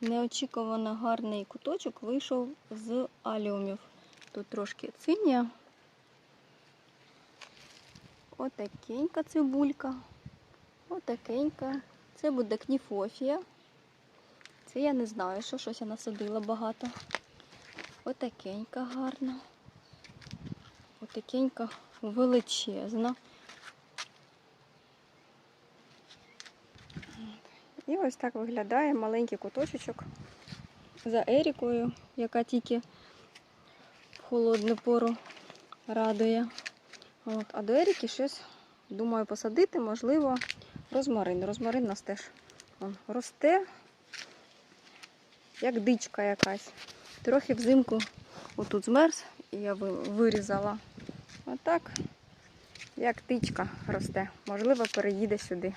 неочікувано гарний куточок вийшов з аліумів. Тут трошки цинія. Отакенька цибулька. Отакенька. Це буде кніфофія. Це я не знаю, що щось я насадила багато. Отакенька гарна. Отакенька величезна. І ось так виглядає маленький куточок за Ерікою, яка тільки в холодну пору радує. От. А до Еріки щось думаю посадити, можливо, розмарин. Розмарин у нас теж он, росте, як дичка якась. Трохи взимку отут змерз, і я ви- вирізала. Отак, як тичка росте. Можливо, переїде сюди.